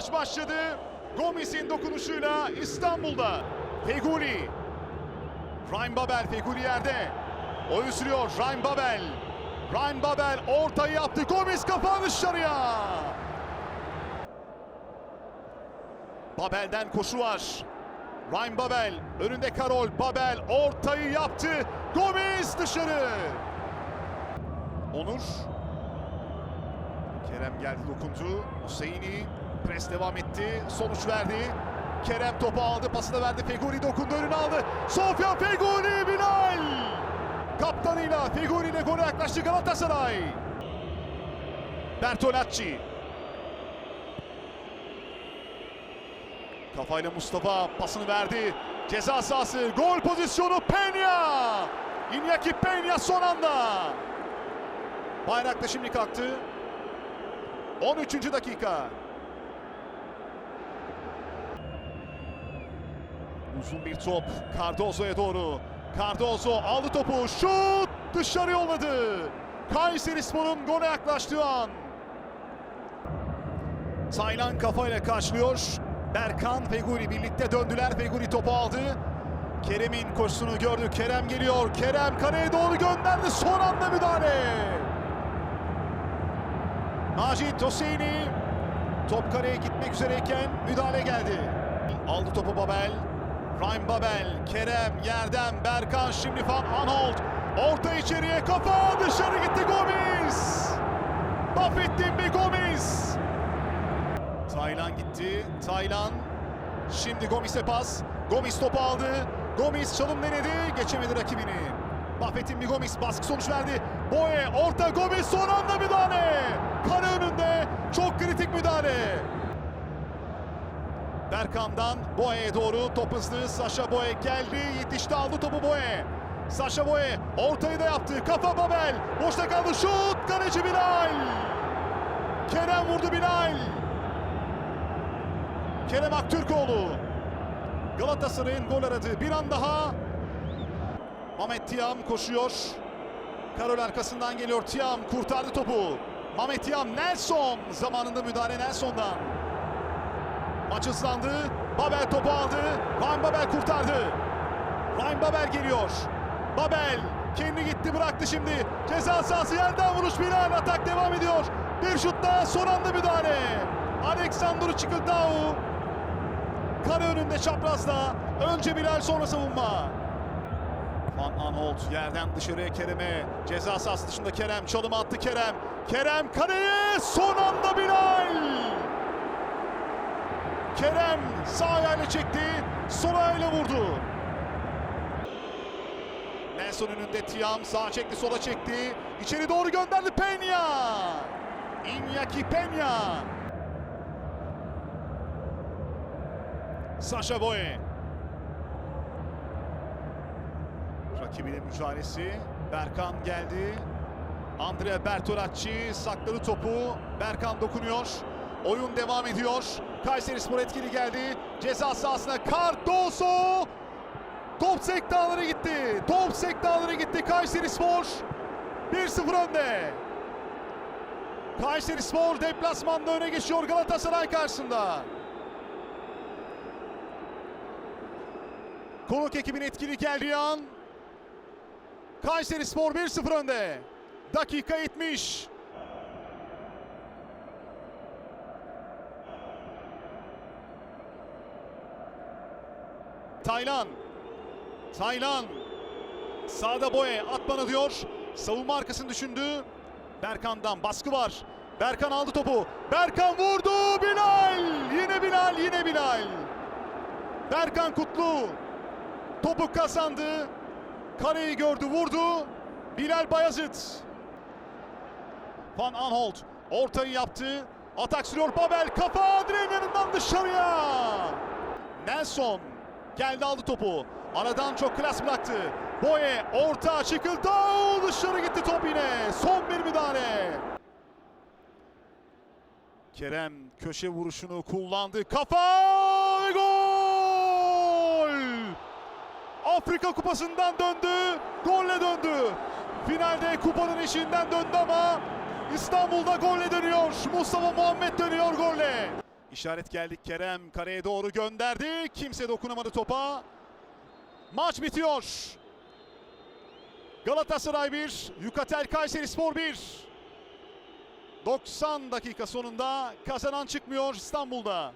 maç başladı. Gomis'in dokunuşuyla İstanbul'da. Feguli. Ryan Babel Feguli yerde. Oyun sürüyor Ryan Babel. Ryan Babel ortayı yaptı. Gomis kafa dışarıya. Babel'den koşu var. Ryan Babel önünde Karol Babel ortayı yaptı. Gomis dışarı. Onur. Kerem geldi dokundu. Hüseyin'i pres devam etti. Sonuç verdi. Kerem topu aldı. Pasını verdi. Feguli dokundu. Önüne aldı. Sofya Feguli Bilal. Kaptanıyla Feguli ile gole yaklaştı Galatasaray. Bertolacci. Kafayla Mustafa pasını verdi. Ceza sahası. Gol pozisyonu Peña. Iñaki Peña son anda. Bayrak da şimdi kalktı. 13. dakika. Uzun bir top Cardozo'ya doğru. Cardozo aldı topu. Şut dışarı yolladı. Kayseri Spor'un gole yaklaştığı an. Taylan kafayla karşılıyor. Berkan Feguli birlikte döndüler. Feguli topu aldı. Kerem'in koşusunu gördü. Kerem geliyor. Kerem kaleye doğru gönderdi. Son anda müdahale. Macit Hüseyin'i top kaleye gitmek üzereyken müdahale geldi. Aldı topu Babel. Ryan Babel, Kerem yerden Berkan şimdi Van Aanholt. Orta içeriye kafa dışarı gitti Gomis. Buffettin bir Gomis. Taylan gitti. Taylan şimdi Gomis'e pas. Gomis topu aldı. Gomis çalım denedi. Geçemedi rakibini. Buffettin bir Gomis baskı sonuç verdi. Boye orta Gomis son anda müdahale. Kale önünde çok kritik müdahale. Berkan'dan Boye'ye doğru top hızlı. Saşa Boye geldi. Yetişti aldı topu Boye. Saşa Boye ortayı da yaptı. Kafa Babel. Boşta kaldı. Şut. Kaleci Bilal. Kerem vurdu Bilal. Kerem Aktürkoğlu. Galatasaray'ın gol aradığı bir an daha. Mehmet Tiam koşuyor. Karol arkasından geliyor. Tiam kurtardı topu. Mehmet Tiam Nelson zamanında müdahale Nelson'dan. Maç hızlandı. Babel topu aldı. Ryan Babel kurtardı. Ryan Babel geliyor. Babel kendi gitti bıraktı şimdi. Ceza sahası yerden vuruş Bilal atak devam ediyor. Bir şut daha son anda müdahale. Aleksandru Çıkıldao. Kare önünde çaprazda. Önce Bilal sonra savunma. Van Aanholt yerden dışarıya Kerem'e. Ceza sahası dışında Kerem. Çalım attı Kerem. Kerem kaleye son anda Bilal. Kerem sağ ayağıyla çekti. Sol ayağıyla vurdu. Nelson önünde Tiam sağ çekti sola çekti. İçeri doğru gönderdi Peña. Iñaki Peña. Sasha Boye. Rakibine mücadelesi. Berkan geldi. Andrea Bertolacci sakladı topu. Berkan dokunuyor. Oyun devam ediyor. Kayseri Spor etkili geldi. Ceza sahasına Cardoso. Top sektaları gitti. Top sektaları gitti Kayseri Spor. 1-0 önde. Kayseri Spor deplasmanda öne geçiyor Galatasaray karşısında. Konuk ekibin etkili geldiği an Kayseri Spor 1-0 önde. Dakika 70. Taylan. Taylan. Sağda Boye at diyor. Savunma arkasını düşündü. Berkan'dan baskı var. Berkan aldı topu. Berkan vurdu. Bilal. Yine Bilal. Yine Bilal. Berkan Kutlu. Topu kazandı. Kareyi gördü vurdu. Bilal Bayazıt. Van Aanholt ortayı yaptı. Atak sürüyor Babel. Kafa direğin dışarıya. Nelson geldi aldı topu. Aradan çok klas bıraktı. Boye orta çıkıldı. Dışarı gitti top yine. Son bir müdahale. Kerem köşe vuruşunu kullandı. Kafa gol! Afrika Kupası'ndan döndü. Golle döndü. Finalde kupanın eşiğinden döndü ama İstanbul'da golle dönüyor. Mustafa Muhammed dönüyor golle. İşaret geldi Kerem kareye doğru gönderdi. Kimse dokunamadı topa. Maç bitiyor. Galatasaray 1, Yukatel Kayseri Spor 1. 90 dakika sonunda kazanan çıkmıyor İstanbul'da.